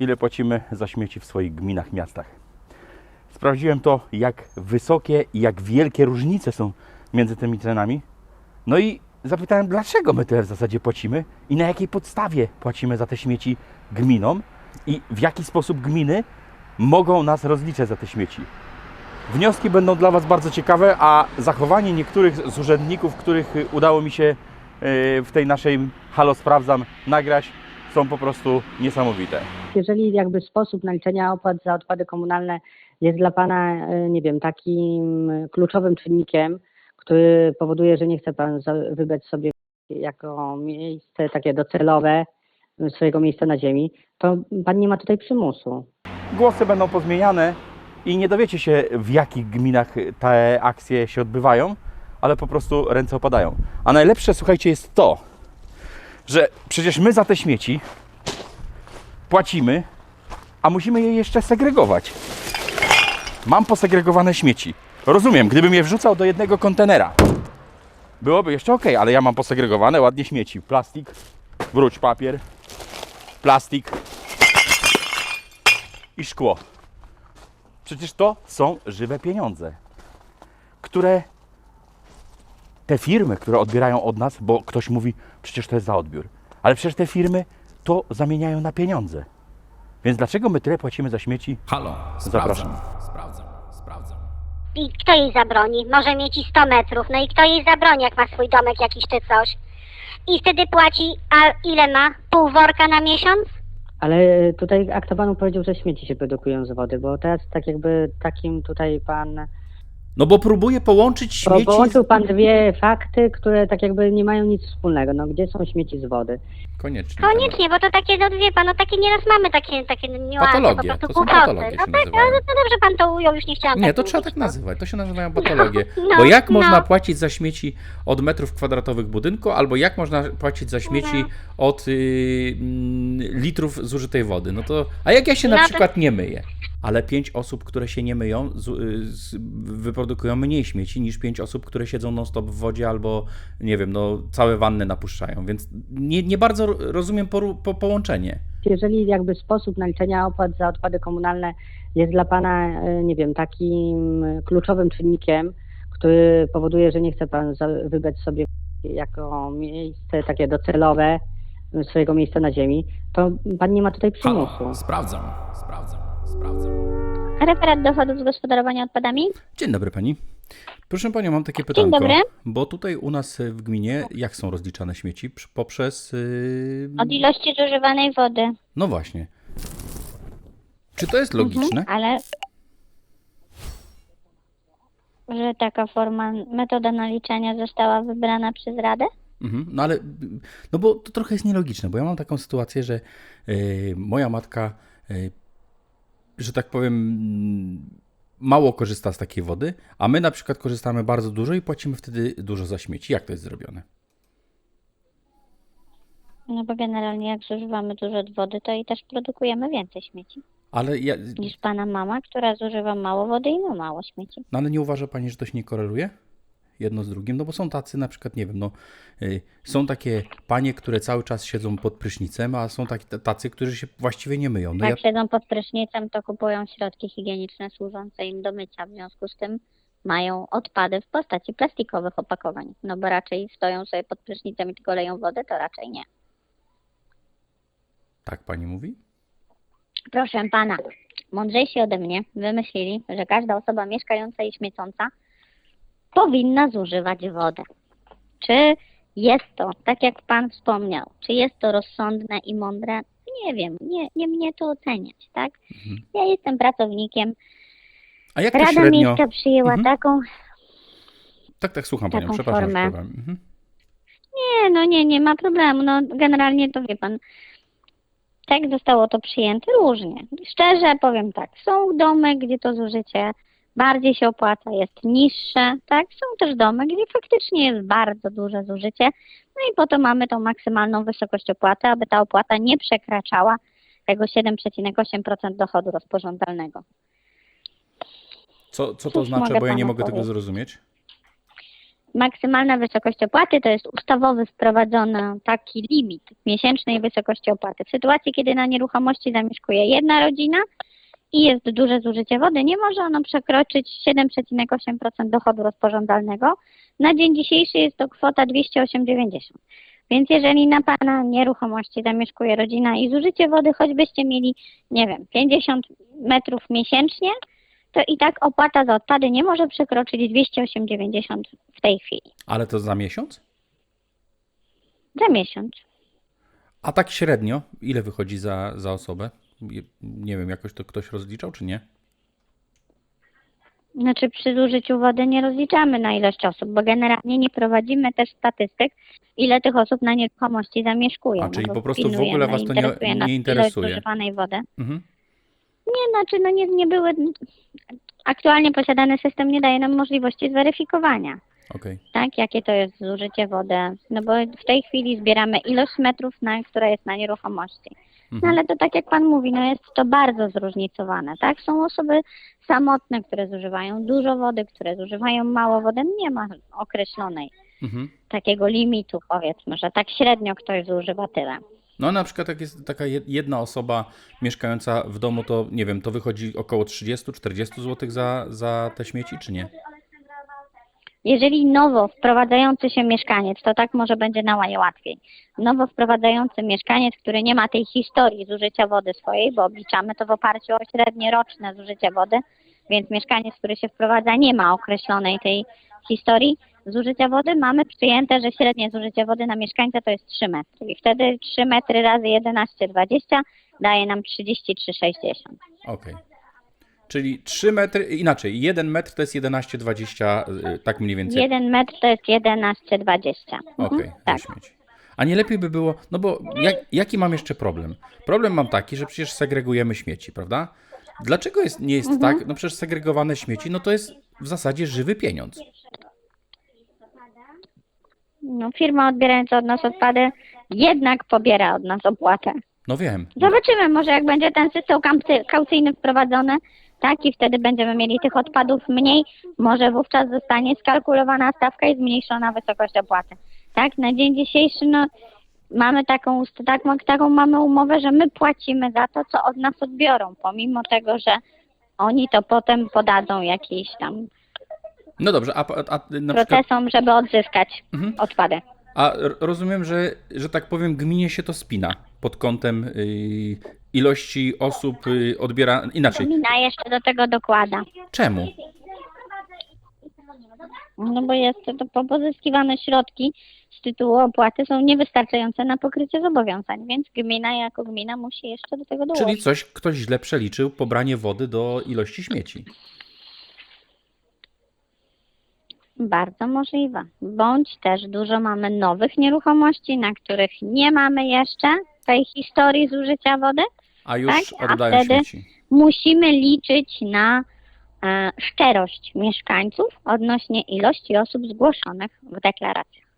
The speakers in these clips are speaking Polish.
ile płacimy za śmieci w swoich gminach, miastach. Sprawdziłem to, jak wysokie i jak wielkie różnice są między tymi cenami. No i zapytałem, dlaczego my tyle w zasadzie płacimy i na jakiej podstawie płacimy za te śmieci gminom i w jaki sposób gminy mogą nas rozliczać za te śmieci. Wnioski będą dla Was bardzo ciekawe, a zachowanie niektórych z urzędników, których udało mi się y, w tej naszej Halo Sprawdzam nagrać, są po prostu niesamowite. Jeżeli jakby sposób naliczenia opłat za odpady komunalne jest dla Pana, e, nie wiem, takim kluczowym czynnikiem, który powoduje, że nie chce Pan wybrać sobie jako miejsce takie docelowe e, swojego miejsca na ziemi, to Pan nie ma tutaj przymusu. Głosy będą pozmieniane i nie dowiecie się, w jakich gminach te akcje się odbywają, ale po prostu ręce opadają. A najlepsze, słuchajcie, jest to, że przecież my za te śmieci płacimy, a musimy je jeszcze segregować. Mam posegregowane śmieci. Rozumiem, gdybym je wrzucał do jednego kontenera, byłoby jeszcze ok, ale ja mam posegregowane ładnie śmieci. Plastik, wróć papier, plastik, i szkło. Przecież to są żywe pieniądze, które te firmy, które odbierają od nas, bo ktoś mówi, przecież to jest za odbiór, ale przecież te firmy to zamieniają na pieniądze. Więc dlaczego my tyle płacimy za śmieci? Halo, Zapraszam. sprawdzam, sprawdzam. I kto jej zabroni? Może mieć i 100 metrów, no i kto jej zabroni, jak ma swój domek jakiś czy coś? I wtedy płaci, a ile ma? Pół worka na miesiąc? Ale tutaj Panu powiedział, że śmieci się produkują z wody, bo teraz tak jakby takim tutaj Pan No bo próbuję połączyć Bo śmieci... połączył pan dwie fakty, które tak jakby nie mają nic wspólnego. No gdzie są śmieci z wody? Koniecznie. Koniecznie, bo to takie, no wie pan, no takie nieraz mamy takie, takie niuanse, Patologie, po prostu to są patologie No tak, nazywają. ale to dobrze pan to ujął, już nie chciałam Nie, tak to trzeba mówić, tak no. nazywać. To się nazywają patologie. No, Bo jak no. można płacić za śmieci od metrów kwadratowych budynku, albo jak można płacić za śmieci No. od y, mm, litrów zużytej wody? No to, a jak ja się na No to- przykład nie myję? Ale pięć osób, które się nie myją, z, y, z, wyprodukują mniej śmieci niż pięć osób, które siedzą non-stop w wodzie albo, nie wiem, no całe wanny napuszczają. Więc nie, nie bardzo ro- rozumiem poru- po, połączenie. Jeżeli jakby sposób naliczenia opłat za odpady komunalne jest dla pana, e, nie wiem, takim kluczowym czynnikiem, który powoduje, że nie chce pan wybrać sobie jako miejsce takie docelowe swojego miejsca na ziemi, to pan nie ma tutaj przymusu. sprawdzam, sprawdzam, sprawdzam. Referat dochodów z gospodarowania odpadami? Dzień dobry pani. Proszę panią, mam takie pytanko. dobry. Bo tutaj u nas w gminie, jak są rozliczane śmieci? Przy- Poprzez. Yy... Od ilości zużywanej wody. No właśnie. Czy to jest logiczne? Ale że taka forma, metoda naliczania została wybrana przez Radę? Mhm. No ale. No bo to trochę jest nielogiczne, bo ja mam taką sytuację, że yy, moja matka, yy, że tak powiem, mało korzysta z takiej wody, a my na przykład korzystamy bardzo dużo i płacimy wtedy dużo za śmieci. Jak to jest zrobione? No bo generalnie jak zużywamy dużo wody, to i też produkujemy więcej śmieci Ale ja, niż pana mama, która zużywa mało wody i ma mało śmieci. No ale nie uważa Pani, że to się nie koreluje? Jedno z drugim? No bo są tacy na przykład, nie wiem, no y, są takie panie, które cały czas siedzą pod prysznicem, a są tacy, którzy się właściwie nie myją. No ja, Jak siedzą pod prysznicem, to kupują środki higieniczne służące im do mycia. W związku z tym mają odpady w postaci plastikowych opakowań. No bo raczej stoją sobie pod prysznicem i tylko leją wodę, to raczej nie. tak Pani mówi? Proszę pana, mądrzejsi ode mnie wymyślili, że każda osoba mieszkająca i śmiecąca powinna zużywać wodę. Czy jest to, tak jak pan wspomniał, czy jest to rozsądne i mądre? Nie wiem, nie, nie mnie to oceniać, tak? Mhm. Ja jestem pracownikiem. A jak to Rada średnio... Miejska przyjęła Mhm. taką. Tak, tak, słucham Panią, przepraszam. formę. Mhm. Nie, no nie, nie ma problemu. No generalnie to wie pan. Tak zostało to przyjęte różnie. Szczerze powiem tak, są domy, gdzie to zużycie bardziej się opłaca, jest niższe, tak? Są też domy, gdzie faktycznie jest bardzo duże zużycie, no i po to mamy tą maksymalną wysokość opłaty, aby ta opłata nie przekraczała tego 7,8% dochodu rozporządzalnego. Co, co to Cóż znaczy, bo ja nie mogę tego powiedzieć? zrozumieć? maksymalna wysokość opłaty to jest ustawowy wprowadzony taki limit miesięcznej wysokości opłaty. W sytuacji, kiedy na nieruchomości zamieszkuje jedna rodzina i jest duże zużycie wody, nie może ono przekroczyć 7,8% dochodu rozporządzalnego. Na dzień dzisiejszy jest to kwota 208,90. Więc jeżeli na Pana nieruchomości zamieszkuje rodzina i zużycie wody, choćbyście mieli, nie wiem, 50 metrów miesięcznie, to i tak opłata za odpady nie może przekroczyć 208,90 w tej chwili. Ale to za miesiąc? Za miesiąc. A tak średnio, ile wychodzi za, za osobę? Nie wiem, jakoś to ktoś rozliczał, czy nie? Znaczy przy zużyciu wody nie rozliczamy na ilość osób, bo generalnie nie prowadzimy też statystyk, ile tych osób na nieruchomości zamieszkuje. A, czyli bo po prostu w ogóle was to nie- interesuje nie ilość interesuje. zużywanej wody. Mhm. Nie, znaczy no nie, nie były... Aktualnie posiadany system nie daje nam możliwości zweryfikowania. Okej. tak, jakie to jest zużycie wody, no bo w tej chwili zbieramy ilość metrów, na, która jest na nieruchomości. No Mhm. ale to tak jak Pan mówi, no jest to bardzo zróżnicowane, tak? Są osoby samotne, które zużywają dużo wody, które zużywają mało wody, nie ma określonej Mhm. takiego limitu, powiedzmy, że tak średnio ktoś zużywa tyle. No na przykład jak jest taka jed- jedna osoba mieszkająca w domu, to nie wiem, to wychodzi około 30-40 zł za, za te śmieci, czy nie? Jeżeli nowo wprowadzający się mieszkaniec, to tak może będzie na łatwiej. Nowo wprowadzający mieszkaniec, który nie ma tej historii zużycia wody swojej, bo obliczamy to w oparciu o średnie roczne zużycie wody, więc mieszkaniec, który się wprowadza, nie ma określonej tej historii zużycia wody. Mamy przyjęte, że średnie zużycie wody na mieszkańca to jest 3 metry. I wtedy 3 metry razy 11,20 daje nam 33,60. Okej. Czyli 3 metry, inaczej, 1 metr to jest 11,20, y, tak mniej więcej. 1 metr to jest 11,20. Okej, Mhm, tak. śmieci. A nie lepiej by było, no bo jak, jaki mam jeszcze problem? Problem mam taki, że przecież segregujemy śmieci, prawda? Dlaczego jest, nie jest Mhm. tak? No przecież segregowane śmieci, no to jest w zasadzie żywy pieniądz. No, firma odbierająca od nas odpady jednak pobiera od nas opłatę. No wiem. Zobaczymy, może jak będzie ten system kaucy- kaucyjny wprowadzony, tak, i wtedy będziemy mieli tych odpadów mniej, może wówczas zostanie skalkulowana stawka i zmniejszona wysokość opłaty. Tak, na dzień dzisiejszy, no, mamy taką, tak, taką mamy umowę, że my płacimy za to, co od nas odbiorą, pomimo tego, że oni to potem podadzą jakiś tam No dobrze, a, a, na przykład, procesom, żeby odzyskać Mhm. odpady. a rozumiem, że, że tak powiem, gminie się to spina pod kątem y, ilości osób y, odbiera, inaczej, Gmina jeszcze do tego dokłada. czemu? No bo jest to, to pozyskiwane środki z tytułu opłaty są niewystarczające na pokrycie zobowiązań, więc gmina jako gmina musi jeszcze do tego dołożyć. Czyli coś, ktoś źle przeliczył pobranie wody do ilości śmieci. Bardzo możliwe. Bądź też dużo mamy nowych nieruchomości, na których nie mamy jeszcze tej historii zużycia wody. A już Tak, a oddają wtedy- śmieci. Musimy liczyć na e, szczerość mieszkańców odnośnie ilości osób zgłoszonych w deklaracjach.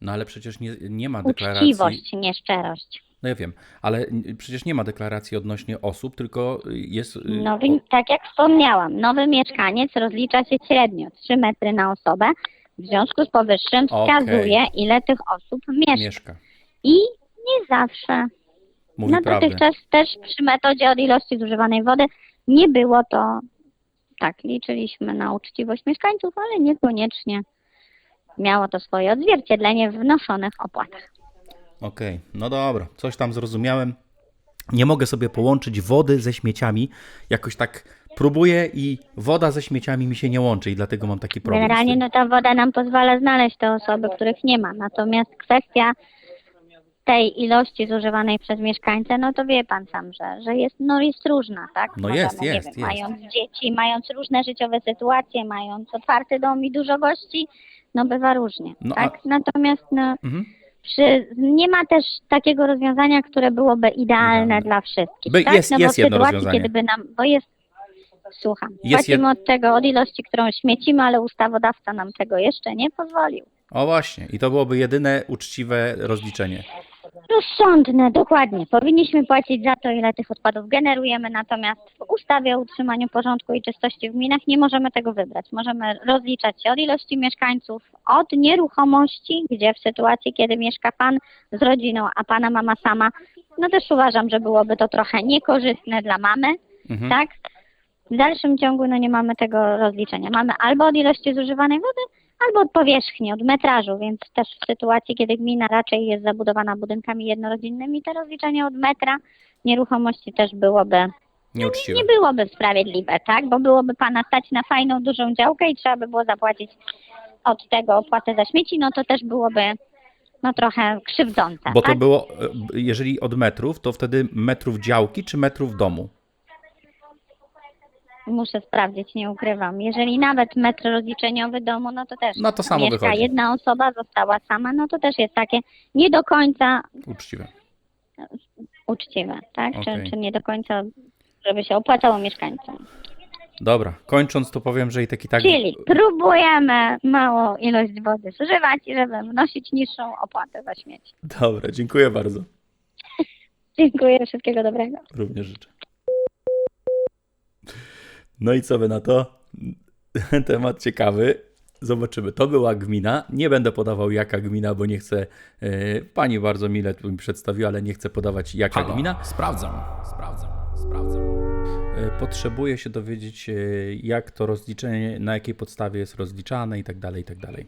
No ale przecież nie, nie ma deklaracji. Uczciwość, nie szczerość. No ja wiem, ale przecież nie ma deklaracji odnośnie osób, tylko jest. y, Nowy, tak jak wspomniałam, nowy mieszkaniec rozlicza się średnio 3 metry na osobę. W związku z powyższym wskazuje, ile tych osób mieszka. mieszka. I nie zawsze. Mówi no prawdę. dotychczas też przy metodzie od ilości zużywanej wody nie było to tak. Liczyliśmy na uczciwość mieszkańców, ale niekoniecznie miało to swoje odzwierciedlenie w wnoszonych opłatach. Okej, no dobra, coś tam zrozumiałem. Nie mogę sobie połączyć wody ze śmieciami. Jakoś tak próbuję i woda ze śmieciami mi się nie łączy i dlatego mam taki problem. Generalnie no ta woda nam pozwala znaleźć te osoby, których nie ma. Natomiast kwestia tej ilości zużywanej przez mieszkańcę, no to wie pan sam, że, że jest, no jest różna, tak? No jest, nie jest, wiem, jest. Mając dzieci, mając różne życiowe sytuacje, mając otwarty dom i dużo gości, no bywa różnie, No, tak? Natomiast no, Mhm. przy, nie ma też takiego rozwiązania, które byłoby idealne dla wszystkich. By- tak? jest- no, jest bo w jedno sytuacji, rozwiązanie. kiedy by nam, bo jest, słucham, Jest płacimy od tego, od ilości, którą śmiecimy, ale ustawodawca nam tego jeszcze nie pozwolił. O właśnie, i to byłoby jedyne uczciwe rozliczenie. Rozsądne, dokładnie. Powinniśmy płacić za to, ile tych odpadów generujemy, natomiast w ustawie o utrzymaniu porządku i czystości w gminach nie możemy tego wybrać. Możemy rozliczać się od ilości mieszkańców, od nieruchomości, gdzie w sytuacji, kiedy mieszka pan z rodziną, a pana mama sama, no też uważam, że byłoby to trochę niekorzystne dla mamy, Mhm. tak? W dalszym ciągu no nie mamy tego rozliczenia. Mamy albo od ilości zużywanej wody, albo od powierzchni, od metrażu, więc też w sytuacji, kiedy gmina raczej jest zabudowana budynkami jednorodzinnymi, to rozliczenie od metra nieruchomości też byłoby, Nieuczciwe. nie byłoby sprawiedliwe, tak? Bo byłoby pana stać na fajną, dużą działkę i trzeba by było zapłacić od tego opłatę za śmieci, no to też byłoby no trochę krzywdzące, Bo to tak? było, e, jeżeli od metrów, to wtedy metrów działki czy metrów domu? Muszę sprawdzić, nie ukrywam. Jeżeli nawet metr rozliczeniowy domu, no to też No to samo mieszka wychodzi. jedna osoba, została sama, no to też jest takie nie do końca Uczciwe. uczciwe, tak? Okej. Czy, czy nie do końca, żeby się opłacało mieszkańcom. Dobra, kończąc to powiem, że i tak i tak... Czyli próbujemy małą ilość wody zużywać, żeby wnosić niższą opłatę za śmieci. Dobra, dziękuję bardzo. Dziękuję, wszystkiego dobrego. Również życzę. No i co wy na to? Temat ciekawy. Zobaczymy. To była gmina. Nie będę podawał jaka gmina, bo nie chcę. e, pani bardzo mile tu mi przedstawiła, ale nie chcę podawać jaka Halo, gmina. Sprawdzam, sprawdzam, sprawdzam. E, Potrzebuję się dowiedzieć, e, jak to rozliczenie, na jakiej podstawie jest rozliczane i tak dalej, i tak dalej.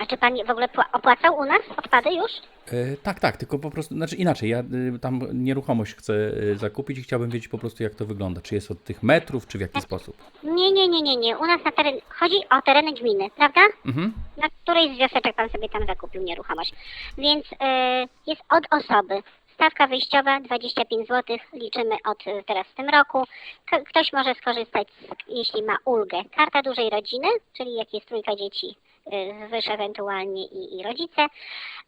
A czy pan w ogóle pła- opłacał u nas odpady już? E, Tak, tak, tylko po prostu, znaczy inaczej, ja y, tam nieruchomość chcę y, zakupić i chciałbym wiedzieć po prostu jak to wygląda, czy jest od tych metrów, czy w jaki sposób. Nie, nie, nie, nie, nie. U nas na teren, chodzi o tereny gminy, prawda? Mhm. Na której z wioseczek pan sobie tam zakupił nieruchomość. Więc e, jest od osoby. Stawka wyjściowa 25 zł, liczymy od e, teraz w tym roku. Ktoś może skorzystać, jeśli ma ulgę. Karta dużej rodziny, czyli jak jest trójka dzieci, e, zwyż ewentualnie i, i rodzice.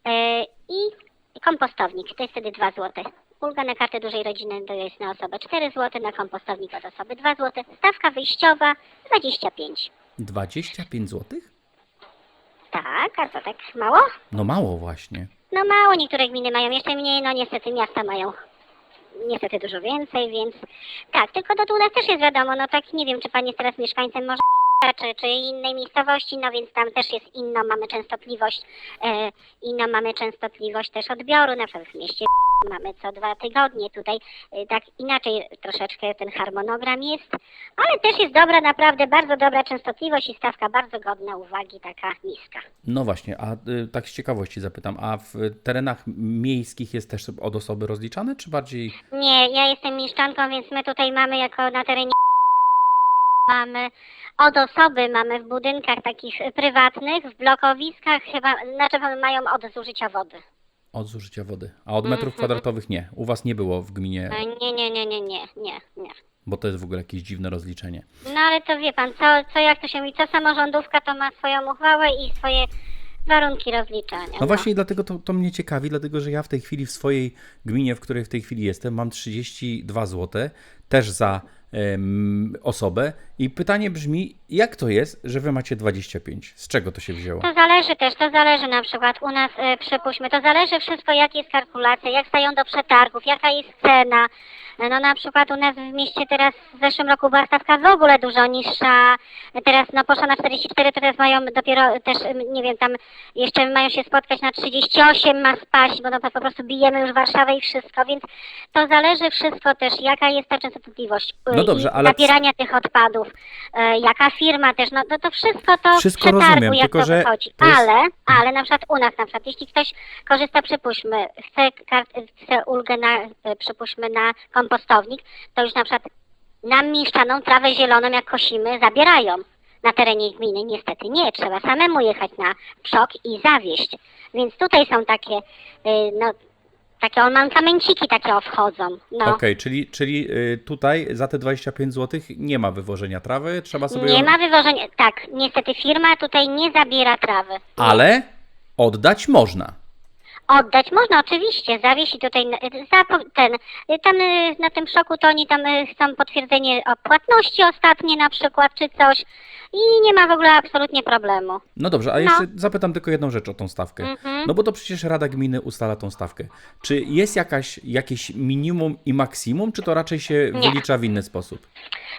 E, I kompostownik, to jest wtedy 2 zł. Ulga na kartę dużej rodziny to jest na osobę 4 zł, na kompostownik od osoby 2 zł. Stawka wyjściowa 25. 25 zł? Tak, a co tak mało? No mało właśnie. No mało, niektóre gminy mają jeszcze mniej, no niestety miasta mają niestety dużo więcej, więc tak, tylko do tu nas też jest wiadomo, no tak nie wiem, czy pan jest teraz mieszkańcem może czy, czy innej miejscowości, no więc tam też jest inna, mamy częstotliwość, e, inną mamy częstotliwość też odbioru, na przykład w mieście mamy co dwa tygodnie, tutaj e, tak inaczej troszeczkę ten harmonogram jest, ale też jest dobra, naprawdę bardzo dobra częstotliwość i stawka bardzo godna uwagi, taka niska. No właśnie, a y, tak z ciekawości zapytam, a w terenach miejskich jest też od osoby rozliczane, czy bardziej... Nie, ja jestem mieszczanką, więc my tutaj mamy jako na terenie mamy od osoby, mamy w budynkach takich prywatnych, w blokowiskach chyba, znaczy mają od zużycia wody. Od zużycia wody, a od metrów kwadratowych nie. U was nie było w gminie, E, Nie, nie, nie, nie, nie, nie, nie. bo to jest w ogóle jakieś dziwne rozliczenie. No ale to wie pan, co, co jak to się mówi, co samorządówka to ma swoją uchwałę i swoje warunki rozliczania. No właśnie, i dlatego to, to mnie ciekawi, dlatego że ja w tej chwili w swojej gminie, w której w tej chwili jestem, mam 32 zł, też za osobę. I pytanie brzmi, jak to jest, że wy macie 25? Z czego to się wzięło? To zależy też, to zależy na przykład u nas, e, przypuśćmy, to zależy wszystko, jak jest kalkulacja, jak stają do przetargów, jaka jest cena. No na przykład u nas w mieście teraz w zeszłym roku była stawka w ogóle dużo niższa, teraz no poszła na 44, to teraz mają dopiero też, nie wiem, tam jeszcze mają się spotkać na 38 ma spaść, bo no po prostu bijemy już Warszawę i wszystko, więc to zależy wszystko też, jaka jest ta częstotliwość e, No dobrze, ale- zabierania tych odpadów, e, jaka firma też, no to, to wszystko to Wszystko przetargu, rozumiem, jak tylko to że wychodzi. to jest- Ale, ale na przykład u nas na przykład, jeśli ktoś korzysta, przypuśćmy, chce, kart, chce ulgę na, e, przypuśćmy na kompostownik, to już na przykład nam mieszczaną trawę zieloną, jak kosimy, zabierają na terenie gminy. Niestety nie, trzeba samemu jechać na przok i zawieść. Więc tutaj są takie, y, no, takie olmankamenciki takie o wchodzą. No. Okej, czyli, czyli y, tutaj za te 25 zł nie ma wywożenia trawy, trzeba sobie Nie ją... ma wywożenia, tak, niestety firma tutaj nie zabiera trawy. Ale oddać można. Oddać. Można oczywiście zawiesić tutaj za, ten, tam y, na tym szoku to oni tam y, chcą potwierdzenie o płatności ostatnie na przykład czy coś i nie ma w ogóle absolutnie problemu. No dobrze, a No. jeszcze zapytam tylko jedną rzecz o tą stawkę. Mhm. No bo to przecież Rada Gminy ustala tą stawkę. Czy jest jakaś, jakieś minimum i maksimum, czy to raczej się Nie. wylicza w inny sposób?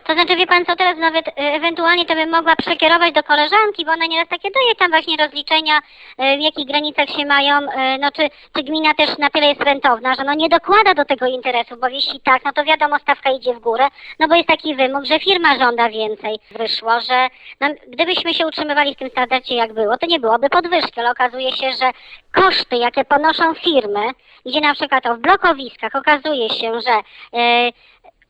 To znaczy, wie pan co, teraz nawet y, ewentualnie to bym mogła przekierować do koleżanki, bo ona nieraz takie daje tam właśnie rozliczenia, y, w jakich granicach się mają, y, no czy, czy gmina też na tyle jest rentowna, że no nie dokłada do tego interesu, bo jeśli tak, no to wiadomo, stawka idzie w górę, no bo jest taki wymóg, że firma żąda więcej. Wyszło, że no, gdybyśmy się utrzymywali w tym standardzie jak było, to nie byłoby podwyżki, ale okazuje się, że koszty, jakie ponoszą firmy, gdzie na przykład o, w blokowiskach okazuje się, że y,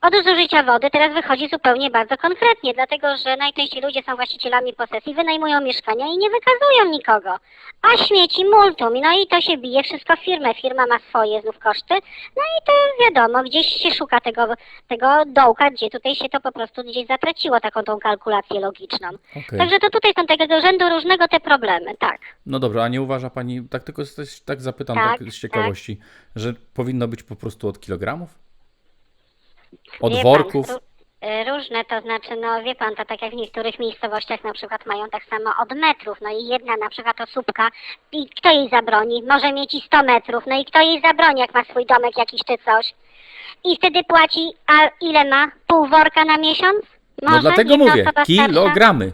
od zużycia wody teraz wychodzi zupełnie bardzo konkretnie, dlatego że najczęściej ludzie są właścicielami posesji, wynajmują mieszkania i nie wykazują nikogo. A śmieci multum, no i to się bije wszystko w firmę, firma ma swoje znów koszty, no i to wiadomo, gdzieś się szuka tego, tego dołka, gdzie tutaj się to po prostu gdzieś zatraciło, taką tą kalkulację logiczną. Okej. Także to tutaj są takiego rzędu różnego te problemy, tak. No dobra, a nie uważa Pani, tak tylko tak zapytam Tak, tak, z ciekawości, że powinno być po prostu od kilogramów? Od Wie worków? Ró- y, różne, to znaczy, no wie pan, to tak jak w niektórych miejscowościach na przykład mają tak samo od metrów, no i jedna na przykład osóbka, i kto jej zabroni? Może mieć i 100 metrów, no i kto jej zabroni, jak ma swój domek jakiś czy coś? I wtedy płaci, a ile ma? Pół worka na miesiąc? Może No dlatego jedna mówię, osoba starsza? kilogramy.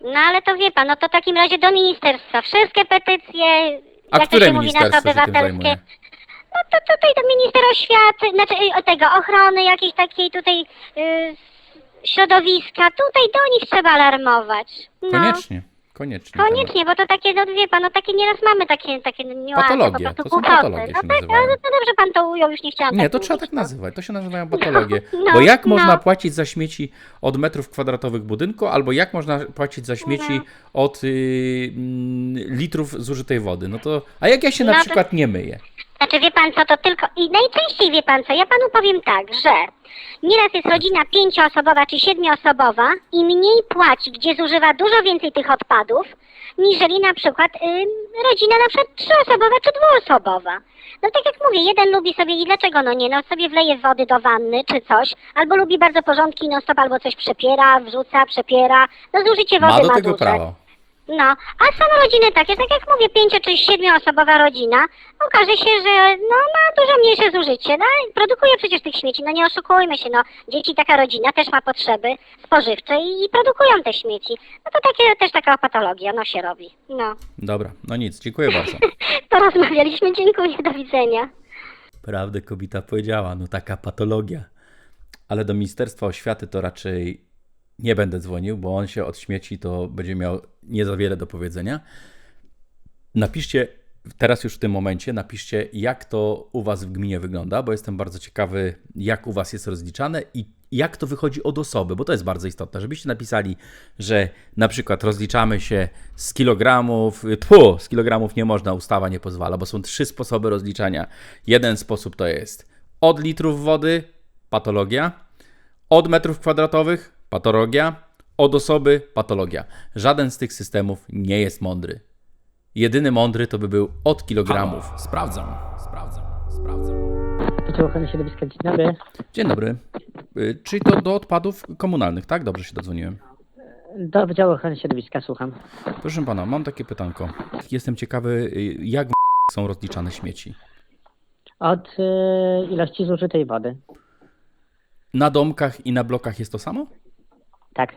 No ale to wie pan, no to w takim razie do ministerstwa. Wszystkie petycje, A jak to które się mówi, nasze ministerstwo się tym obywatelskie, zajmuje? No to tutaj do minister oświaty, znaczy tego ochrony jakiejś takiej tutaj y, środowiska, tutaj do nich trzeba alarmować. No, Koniecznie, koniecznie. Koniecznie, bo to takie, no wie pan, no takie nieraz mamy takie, takie niuanse, Patologie, po prostu to są głupoty. patologie No się tak, nazywają. ale to dobrze pan to ujął, już nie chciałam Nie, tak to trzeba mówić, tak no. nazywać. To się nazywają patologie. no, Bo jak no. można płacić za śmieci od metrów kwadratowych budynku, albo jak można płacić za śmieci od y, mm, litrów zużytej wody? No to, a jak ja się na No to- przykład nie myję? Znaczy wie pan co, to tylko i najczęściej wie pan co, ja panu powiem tak, że nieraz jest rodzina pięcioosobowa czy siedmioosobowa i mniej płaci, gdzie zużywa dużo więcej tych odpadów, niżeli na przykład ym, rodzina na przykład trzyosobowa czy dwuosobowa. No tak jak mówię, jeden lubi sobie i dlaczego no nie, no sobie wleje wody do wanny czy coś, albo lubi bardzo porządki non stop, albo coś przepiera, wrzuca, przepiera, no zużycie wody Ma ma, do tego duże. prawo. No, a są rodziny takie, tak jak mówię, pięcio czy siedmioosobowa rodzina, okaże się, że no ma dużo mniejsze zużycie, no i produkuje przecież tych śmieci, no nie oszukujmy się, no dzieci, taka rodzina też ma potrzeby spożywcze i, i produkują te śmieci. No to takie, też taka patologia, no się robi. No, Dobra, no nic, dziękuję bardzo. porozmawialiśmy, dziękuję, do widzenia. Prawdę kobieta powiedziała, no taka patologia. Ale do Ministerstwa Oświaty to raczej nie będę dzwonił, bo on się od śmieci to będzie miał nie za wiele do powiedzenia. Napiszcie teraz już w tym momencie, napiszcie jak to u Was w gminie wygląda, bo jestem bardzo ciekawy jak u Was jest rozliczane i jak to wychodzi od osoby, bo to jest bardzo istotne, żebyście napisali, że na przykład rozliczamy się z kilogramów, tfu, z kilogramów nie można, ustawa nie pozwala, bo są trzy sposoby rozliczania. Jeden sposób to jest od litrów wody, patologia, od metrów kwadratowych, patologia, od osoby, patologia. Żaden z tych systemów nie jest mądry. Jedyny mądry to by był od kilogramów. Sprawdzam, sprawdzam, sprawdzam. Wydział Ochrony Środowiska, dzień dobry. Dzień dobry. Y, Czyli to do odpadów komunalnych, tak? Dobrze się dodzwoniłem. Do Wydziału Ochrony Środowiska, słucham. Proszę pana, mam takie pytanko. Jestem ciekawy, y, jak są rozliczane śmieci. Od y, ilości zużytej wody. Na domkach i na blokach jest to samo? Tak.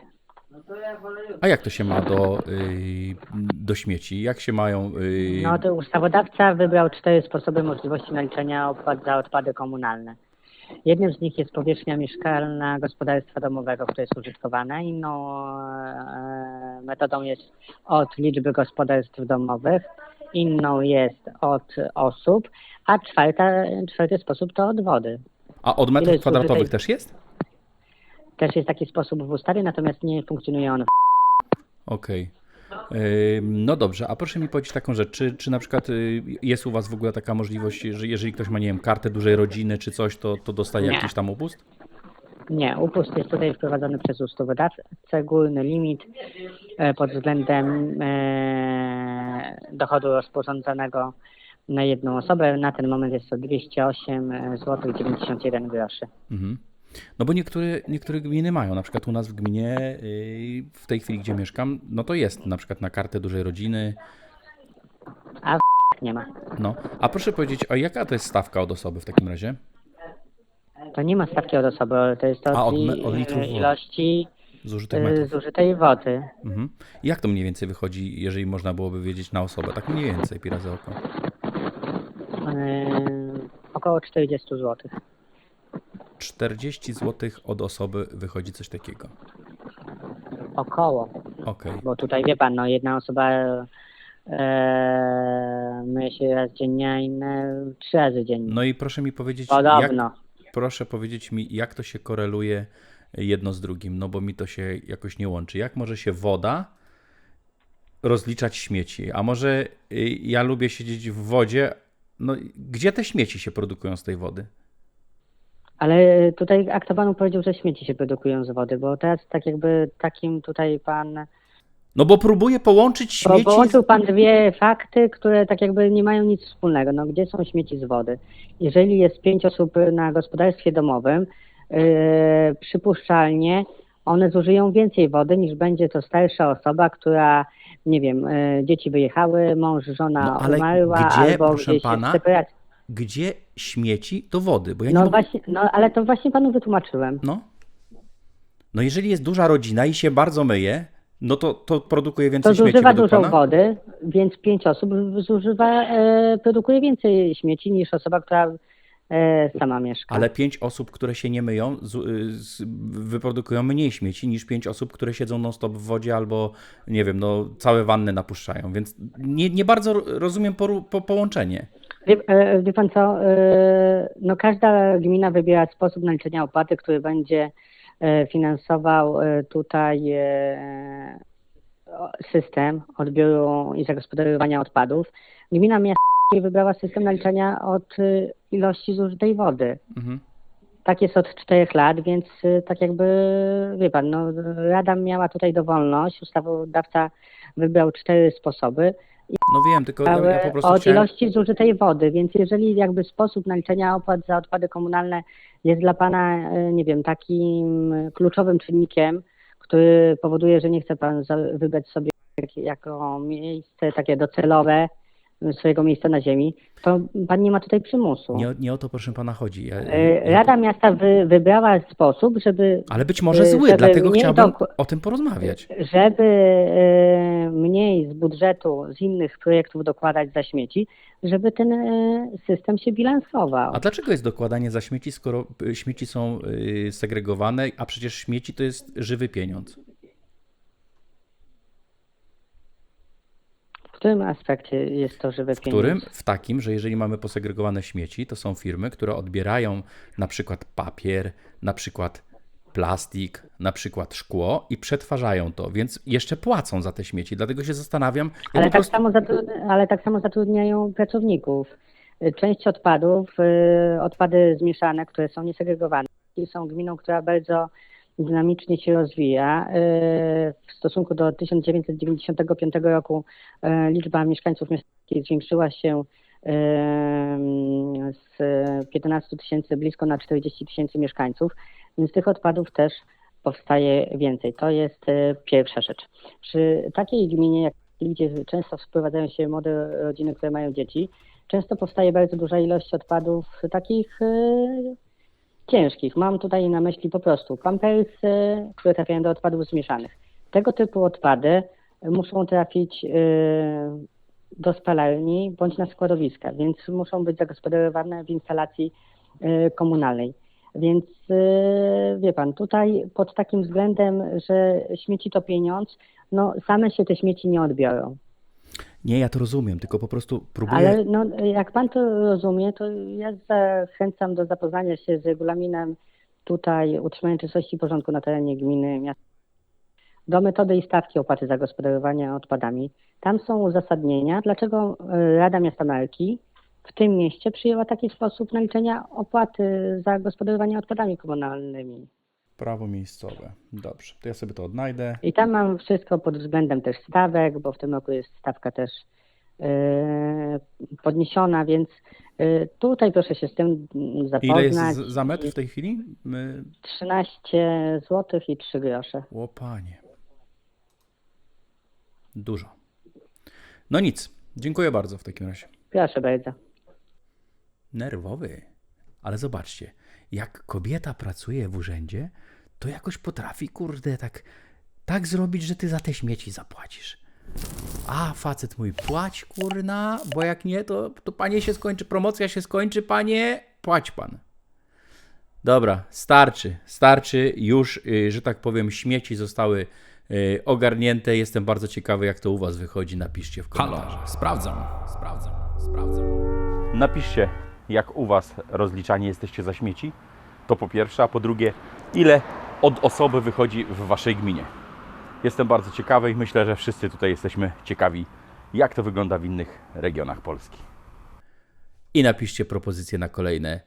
A jak to się ma do, y, do śmieci? Jak się mają. y, No to ustawodawca wybrał cztery sposoby możliwości naliczenia opłat za odpady komunalne. Jednym z nich jest powierzchnia mieszkalna gospodarstwa domowego, które jest użytkowane. Inną e, metodą jest od liczby gospodarstw domowych. Inną jest od osób. A czwarta, czwarty sposób to od wody. A od metrów kwadratowych też jest? Też jest taki sposób w ustawie, natomiast nie funkcjonuje on Okej. Ym, No dobrze, a proszę mi powiedzieć taką rzecz, czy, czy na przykład y, jest u Was w ogóle taka możliwość, że jeżeli ktoś ma, nie wiem, kartę dużej rodziny czy coś, to, to dostaje Nie. jakiś tam upust? Nie, upust jest tutaj wprowadzony przez ustawodawcę. Górny limit e, pod względem e, dochodu rozporządzonego na jedną osobę. Na ten moment jest to 208 zł 91 groszy. Mhm. No bo niektóre, niektóre gminy mają, na przykład u nas w gminie, yy, w tej chwili, gdzie mieszkam, no to jest na przykład na kartę dużej rodziny, Nie ma. no. A proszę powiedzieć, a jaka to jest stawka od osoby w takim razie? To nie ma stawki od osoby, ale to jest A, od, od od litrów ilości Zużytych y, metrów. zużytej wody. Mhm. Jak to mniej więcej wychodzi, jeżeli można byłoby wiedzieć na osobę? Tak mniej więcej, pi razy oko. Y, około 40 zł. 40 zł od osoby wychodzi coś takiego. Około. Okej. Bo tutaj wie pan, no jedna osoba e, myje się raz dziennie, a inne trzy razy dziennie. No i proszę mi powiedzieć, jak, Podobno. proszę powiedzieć mi, jak to się koreluje jedno z drugim, no bo mi to się jakoś nie łączy. Jak może się woda rozliczać śmieci? A może y, ja lubię siedzieć w wodzie, no gdzie te śmieci się produkują z tej wody? Ale tutaj panu powiedział, że śmieci się produkują z wody, bo teraz tak jakby takim tutaj pan... No bo próbuję połączyć Bo śmieci. połączył z... pan dwie fakty, które tak jakby nie mają nic wspólnego. No gdzie są śmieci z wody? Jeżeli jest pięć osób na gospodarstwie domowym, yy, przypuszczalnie one zużyją więcej wody niż będzie to starsza osoba, która, nie wiem, yy, dzieci wyjechały, mąż, żona No, ale umarła, gdzie, albo proszę gdzieś pana, separacja. Gdzie śmieci do wody? Bo ja nie No mogę... właśnie, no ale to właśnie panu wytłumaczyłem. No. No jeżeli jest duża rodzina i się bardzo myje, no to, to produkuje To więcej śmieci zużywa dużo pana? wody, więc pięć osób zużywa, e, produkuje więcej śmieci niż osoba, która e, sama mieszka. Ale pięć osób, które się nie myją, z, z, wyprodukują mniej śmieci niż pięć osób, które siedzą non-stop w wodzie albo, nie wiem, no całe wanny napuszczają. Więc nie, nie bardzo rozumiem po, połączenie. Wie, e, wie pan co, e, no każda gmina wybiera sposób naliczenia opłaty, który będzie e, finansował tutaj system odbioru i zagospodarowania odpadów. Gmina miasta wybrała system naliczania od ilości zużytej wody. Mhm. Tak jest od czterech lat, więc tak jakby, wie pan, no, Rada miała tutaj dowolność, ustawodawca wybrał cztery sposoby No wiem, tylko ja, ja po prostu od chciałem... ilości zużytej wody, więc jeżeli jakby sposób naliczenia opłat za odpady komunalne jest dla pana, y, nie wiem, takim kluczowym czynnikiem, który powoduje, że nie chce pan wybrać sobie jak- jako miejsce takie docelowe swojego miejsca na ziemi, to pan nie ma tutaj przymusu. Nie, o- nie o to, proszę pana, chodzi. Ja, ja, Rada Miasta wy, wybrała sposób, żeby ale być może y, zły, żeby dlatego mniej chciałbym doku- o tym porozmawiać. żeby e, mniej z budżetu, z innych projektów dokładać za śmieci, żeby ten e, system się bilansował. A dlaczego jest dokładanie za śmieci, skoro y, śmieci są y, segregowane, a przecież śmieci to jest żywy pieniądz? W którym aspekcie jest to żywe W którym? W takim, że jeżeli mamy posegregowane śmieci, to są firmy, które odbierają na przykład papier, na przykład plastik, na przykład szkło i przetwarzają to, więc jeszcze płacą za te śmieci. Dlatego się zastanawiam, ja Ale tak, prostu... samo ale tak samo zatrudniają pracowników. Część odpadów, e, odpady zmieszane, które są niesegregowane, są gminą, która bardzo dynamicznie się rozwija. E, W stosunku do 1995 roku e, liczba mieszkańców miasteczkich zwiększyła się e, z 15 tysięcy blisko na 40 tysięcy mieszkańców, więc tych odpadów też powstaje więcej. To jest pierwsza rzecz. Przy takiej gminie jak gdzie często wprowadzają się młode rodziny, które mają dzieci, często powstaje bardzo duża ilość odpadów takich ciężkich. Mam tutaj na myśli po prostu pampersy, które trafiają do odpadów zmieszanych. Tego typu odpady muszą trafić e, do spalarni bądź na składowiska, więc muszą być zagospodarowane w instalacji e, komunalnej. Więc e, wie pan, tutaj pod takim względem, że śmieci to pieniądz, no same się te śmieci nie odbiorą. Nie, ja to rozumiem, tylko po prostu próbuję... Ale no, jak pan to rozumie, to ja zachęcam do zapoznania się z regulaminem tutaj utrzymania czystości i porządku na terenie gminy miasta. Do metody i stawki opłaty za gospodarowanie odpadami. Tam są uzasadnienia, dlaczego e, Rada Miasta Marki w tym mieście przyjęła taki sposób naliczenia opłaty za gospodarowanie odpadami komunalnymi. Prawo miejscowe. Dobrze, to ja sobie to odnajdę. I tam mam wszystko pod względem też stawek, bo w tym roku jest stawka też e, podniesiona, więc e, tutaj proszę się z tym zapoznać. Ile jest za metr w tej chwili? My... 13 zł i 3 grosze. O panie. Dużo. No nic. Dziękuję bardzo w takim razie. Proszę bardzo. Nerwowy. Ale zobaczcie, jak kobieta pracuje w urzędzie, to jakoś potrafi, kurde, tak, tak zrobić, że ty za te śmieci zapłacisz. A, facet mój, płać, kurna, bo jak nie, to, to panie się skończy, promocja się skończy, panie, płać pan. Dobra, starczy, starczy, już, y, że tak powiem, śmieci zostały y, ogarnięte. Jestem bardzo ciekawy, jak to u was wychodzi. Napiszcie w komentarzach. Halo, sprawdzam, sprawdzam, sprawdzam. Napiszcie, jak u Was rozliczani jesteście za śmieci. To po pierwsze, a po drugie, ile od osoby wychodzi w Waszej gminie. Jestem bardzo ciekawy i myślę, że wszyscy tutaj jesteśmy ciekawi, jak to wygląda w innych regionach Polski. i napiszcie propozycje na kolejne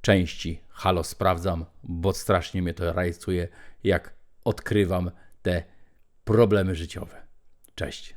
części. Halo, sprawdzam, bo strasznie mnie to rajcuje, jak odkrywam te problemy życiowe. Cześć.